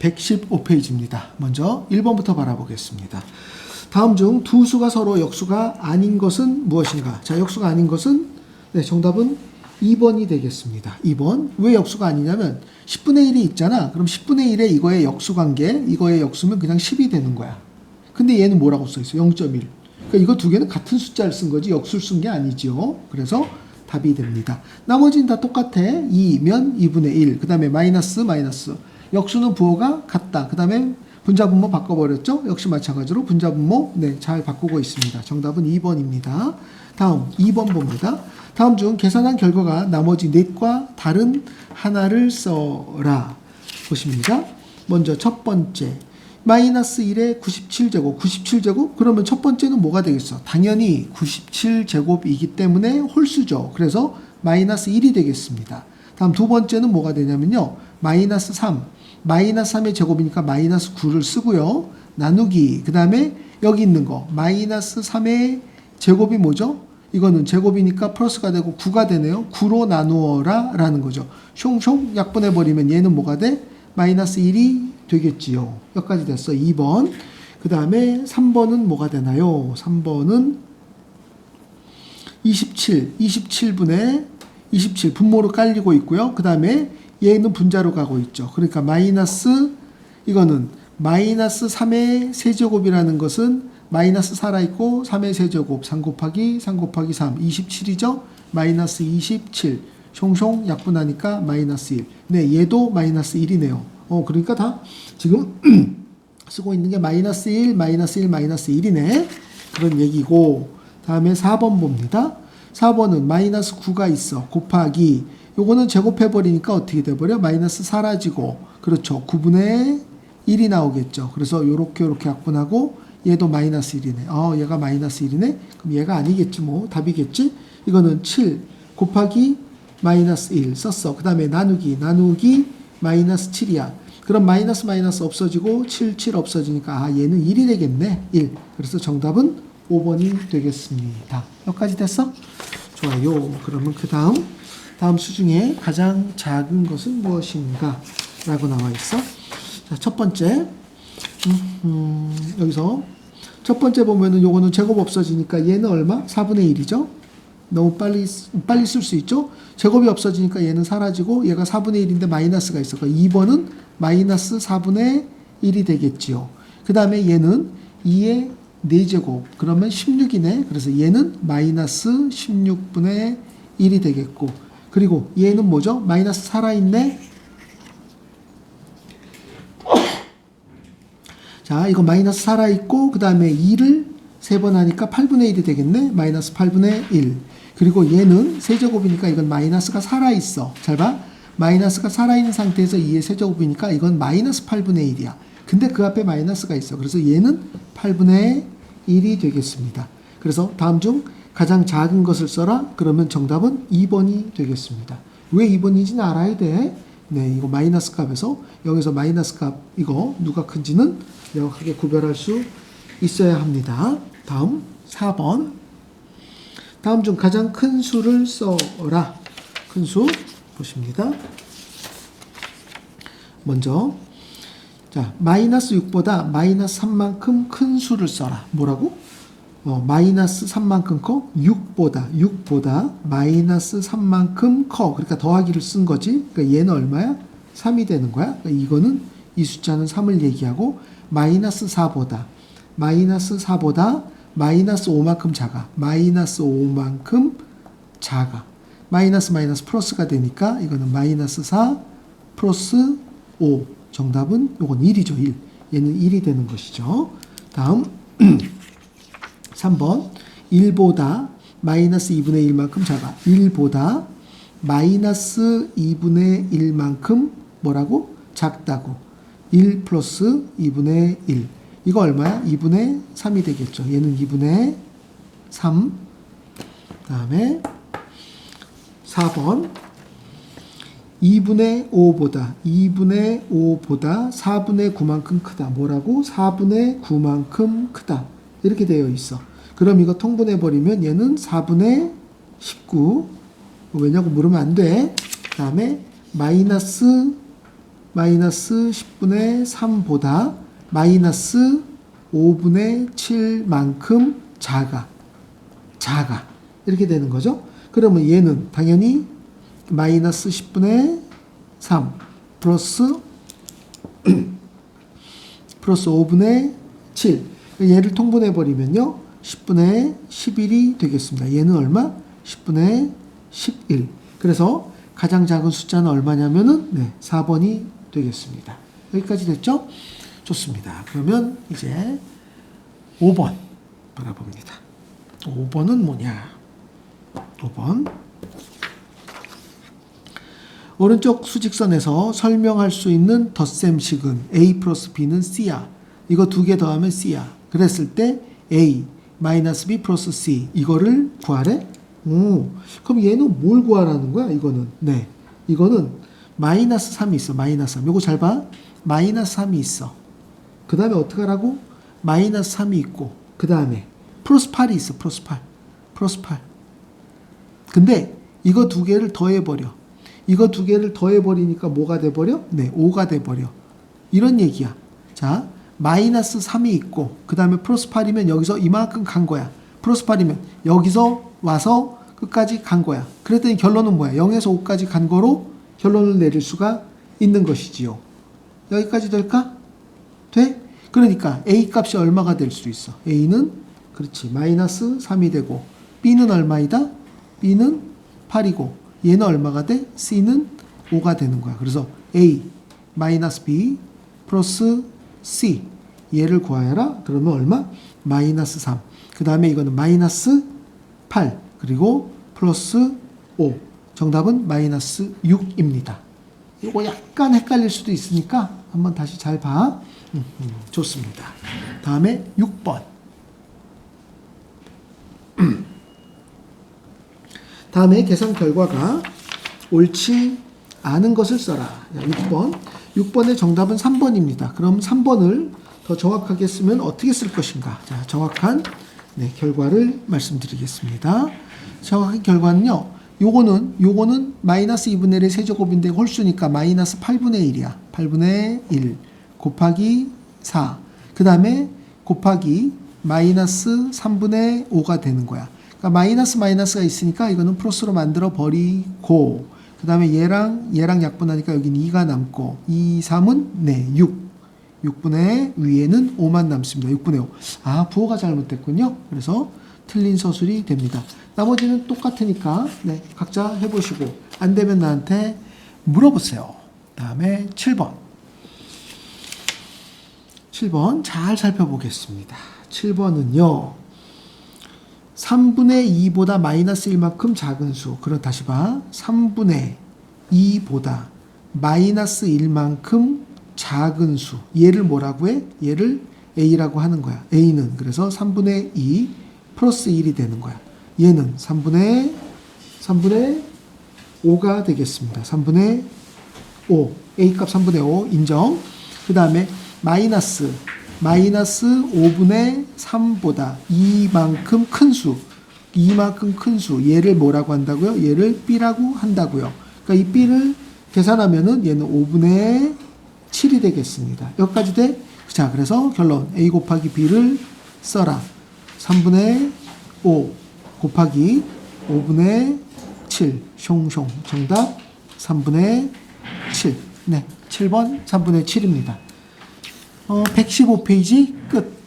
115페이지입니다. 먼저 1번부터 바라보겠습니다. 다음 중 두 수가 서로 역수가 아닌 것은 무엇인가? 자, 역수가 아닌 것은 네, 정답은 2번이 되겠습니다. 2번. 왜 역수가 아니냐면 10분의 1이 있잖아. 그럼 10분의 1에 이거의 역수 관계, 이거의 역수면 그냥 10이 되는 거야. 근데 얘는 뭐라고 써 있어? 0.1. 그러니까 이거 두 개는 같은 숫자를 쓴 거지 역수를 쓴 게 아니죠. 그래서 답이 됩니다. 나머지는 다 똑같아. 2면 2분의 1. 그 다음에 마이너스 마이너스. 역수는 부호가 같다. 그 다음에 분자분모 바꿔버렸죠? 역시 마찬가지로 분자분모 네, 잘 바꾸고 있습니다. 정답은 2번입니다. 다음 2번 봅니다. 다음 중 계산한 결과가 나머지 넷과 다른 하나를 써라. 보십니다. 먼저 첫 번째 마이너스 1에 97제곱 97제곱 그러면 첫 번째는 뭐가 되겠어? 당연히 97제곱이기 때문에 홀수죠. 그래서 마이너스 1이 되겠습니다. 다음 두 번째는 뭐가 되냐면요. 마이너스 3 마이너스 3의 제곱이니까 마이너스 9를 쓰고요. 나누기 그 다음에 여기 있는 거 마이너스 3의 제곱이 뭐죠? 이거는 제곱이니까 플러스가 되고 9가 되네요. 9로 나누어라 라는 거죠. 숑숑 약분해버리면 얘는 뭐가 돼? 마이너스 1이 되겠지요. 여기까지 됐어. 2번. 그 다음에 3번은 뭐가 되나요? 3번은 27. 27분의 27 분모로 깔리고 있고요. 그 다음에 얘는 분자로 가고 있죠. 그러니까 마이너스 이거는 마이너스 3의 세제곱이라는 것은 마이너스 살아있고 3의 세제곱 3 곱하기 3 곱하기 3 27이죠. 마이너스 27 숑숑 약분하니까 마이너스 1. 네, 얘도 마이너스 1이네요. 어, 그러니까 다 지금 쓰고 있는 게 마이너스 1, 마이너스 1, 마이너스 1이네. 그런 얘기고 다음에 4번 봅니다. 4번은 마이너스 9가 있어. 곱하기 요거는 제곱해 버리니까 어떻게 돼 버려? 마이너스 사라지고 그렇죠. 9분의 1이 나오겠죠. 그래서 요렇게 요렇게 약분하고 얘도 마이너스 1이네. 어, 얘가 마이너스 1이네. 그럼 얘가 아니겠지 뭐. 답이겠지? 이거는 7 곱하기 마이너스 1 썼어. 그 다음에 나누기 나누기 마이너스 7이야. 그럼 마이너스 마이너스 없어지고 7, 7 없어지니까 아 얘는 1이 되겠네. 1. 그래서 정답은 5번이 되겠습니다. 여기까지 됐어? 좋아요. 그러면 그 다음 다음 수 중에 가장 작은 것은 무엇인가? 라고 나와 있어. 자, 첫 번째. 음, 음, 여기서 첫 번째 보면은 요거는 제곱 없어지니까 얘는 얼마? 4분의 1이죠? 너무 빨리, 빨리 쓸 수 있죠? 제곱이 없어지니까 얘는 사라지고 얘가 4분의 1인데 마이너스가 있어. 그러니까 2번은 마이너스 4분의 1이 되겠지요. 그 다음에 얘는 2의 4제곱. 그러면 16이네. 그래서 얘는 마이너스 16분의 1이 되겠고. 그리고 얘는 뭐죠? 마이너스 살아있네. 자, 이거 마이너스 살아있고, 그 다음에 2를 세 번 하니까 8분의 1이 되겠네. 마이너스 8분의 1. 그리고 얘는 세제곱이니까 이건 마이너스가 살아있어. 잘 봐. 마이너스가 살아있는 상태에서 2의 세제곱이니까 이건 마이너스 8분의 1이야. 근데 그 앞에 마이너스가 있어. 그래서 얘는 8분의 1이 되겠습니다. 그래서 다음 중 가장 작은 것을 써라. 그러면 정답은 2번이 되겠습니다. 왜 2번인지는 알아야 돼. 네, 이거 마이너스 값에서 여기서 마이너스 값 이거 누가 큰지는 명확하게 구별할 수 있어야 합니다. 다음 4번. 다음 중 가장 큰 수를 써라. 큰 수 보십니다. 먼저 자, 마이너스 6보다 마이너스 3만큼 큰 수를 써라. 뭐라고? 어, 마이너스 3만큼 커? 6보다, 6보다 마이너스 3만큼 커. 그러니까 더하기를 쓴 거지. 그러니까 얘는 얼마야? 3이 되는 거야. 그러니까 이거는 이 숫자는 3을 얘기하고 마이너스 4보다, 마이너스 4보다 마이너스 5만큼 작아. 마이너스 5만큼 작아. 마이너스 마이너스 플러스가 되니까 이거는 마이너스 4 플러스 5. 정답은 요건 1이죠. 1. 얘는 1이 되는 것이죠. 다음 3번 1보다 마이너스 2분의 1만큼 작아. 1보다 마이너스 2분의 1만큼 뭐라고? 작다고. 1 플러스 2분의 1. 이거 얼마야? 2분의 3이 되겠죠. 얘는 2분의 3. 다음에 4번 2분의 5보다 2분의 5보다 4분의 9만큼 크다. 뭐라고? 4분의 9만큼 크다. 이렇게 되어 있어. 그럼 이거 통분해 버리면 얘는 4분의 19. 왜냐고 물으면 안 돼. 그 다음에 마이너스 마이너스 10분의 3보다 마이너스 5분의 7만큼 작아. 작아. 이렇게 되는 거죠. 그러면 얘는 당연히 마이너스 10분의 3 플러스 플러스 5분의 7. 얘를 통분해 버리면요. 10분의 11이 되겠습니다. 얘는 얼마? 10분의 11. 그래서 가장 작은 숫자는 얼마냐면은 네, 4번이 되겠습니다. 여기까지 됐죠? 좋습니다. 그러면 이제 5번 바라봅니다. 5번은 뭐냐? 5번 오른쪽 수직선에서 설명할 수 있는 덧셈식은 a 플러스 b는 c야. 이거 두 개 더하면 c야. 그랬을 때 a 마이너스 b 플러스 c 이거를 구하래? 오, 그럼 얘는 뭘 구하라는 거야? 이거는 네, 이거는 마이너스 3이 있어. 마이너스 3. 요거 잘 봐. 마이너스 3이 있어. 그 다음에 어떻게 하라고? 마이너스 3이 있고 그 다음에 플러스 8이 있어. 플러스 8. 플러스 8. 근데 이거 두 개를 더해버려. 이거 두 개를 더해버리니까 뭐가 돼버려? 네, 5가 돼버려. 이런 얘기야. 자, 마이너스 3이 있고, 그 다음에 플러스 8이면 여기서 이만큼 간 거야. 플러스 8이면 여기서 와서 끝까지 간 거야. 그랬더니 결론은 뭐야? 0에서 5까지 간 거로 결론을 내릴 수가 있는 것이지요. 여기까지 될까? 돼? 그러니까 A 값이 얼마가 될 수 있어? A는 그렇지 마이너스 3이 되고 B는 얼마이다? B는 8이고 얘는 얼마가 돼? C는 5가 되는 거야. 그래서 A 마이너스 B 플러스 C 얘를 구하여라. 그러면 얼마? 마이너스 3. 그 다음에 이거는 마이너스 8 그리고 플러스 5. 정답은 마이너스 6입니다. 이거 약간 헷갈릴 수도 있으니까 한번 다시 잘 봐. 음, 음, 좋습니다. 다음에 6번. 다음에 계산 결과가 옳지 않은 것을 써라. 자, 6번. 6번의 정답은 3번입니다. 그럼 3번을 더 정확하게 쓰면 어떻게 쓸 것인가? 자, 정확한 네, 결과를 말씀드리겠습니다. 정확한 결과는요. 요거는 요거는 마이너스 2분의 1의 세제곱인데 홀수니까 마이너스 8분의 1이야. 8분의 1 곱하기 4. 그 다음에 곱하기 마이너스 3분의 5가 되는 거야. 그러니까 마이너스 마이너스가 있으니까 이거는 플러스로 만들어 버리고 그 다음에 얘랑 얘랑 약분하니까 여기는 2가 남고 2, 3은 네 6. 6분의 위에는 5만 남습니다. 6분의 5. 아 부호가 잘못됐군요. 그래서 틀린 서술이 됩니다. 나머지는 똑같으니까 네, 각자 해보시고 안 되면 나한테 물어보세요. 다음에 7번. 7번 잘 살펴보겠습니다. 7번은요. 3분의 2보다 마이너스 1만큼 작은 수. 그럼 다시 봐. 3분의 2보다 마이너스 1만큼 작은 수. 얘를 뭐라고 해? 얘를 A라고 하는 거야. A는 그래서 3분의 2 플러스 1이 되는 거야. 얘는 3분의 3분의 5가 되겠습니다. 3분의 5. A 값 3분의 5 인정. 그 다음에 마이너스 마이너스 5분의 3보다 이만큼 큰 수. 이만큼 큰 수. 얘를 뭐라고 한다고요? 얘를 B라고 한다고요. 그러니까 이 B를 계산하면은 얘는 5분의 7이 되겠습니다. 여기까지 돼? 자, 그래서 결론 A 곱하기 B를 써라. 3분의 5 곱하기 5분의 7. 숑숑. 정답 3분의 7. 네. 7번 3분의 7입니다. 어, 115페이지 끝.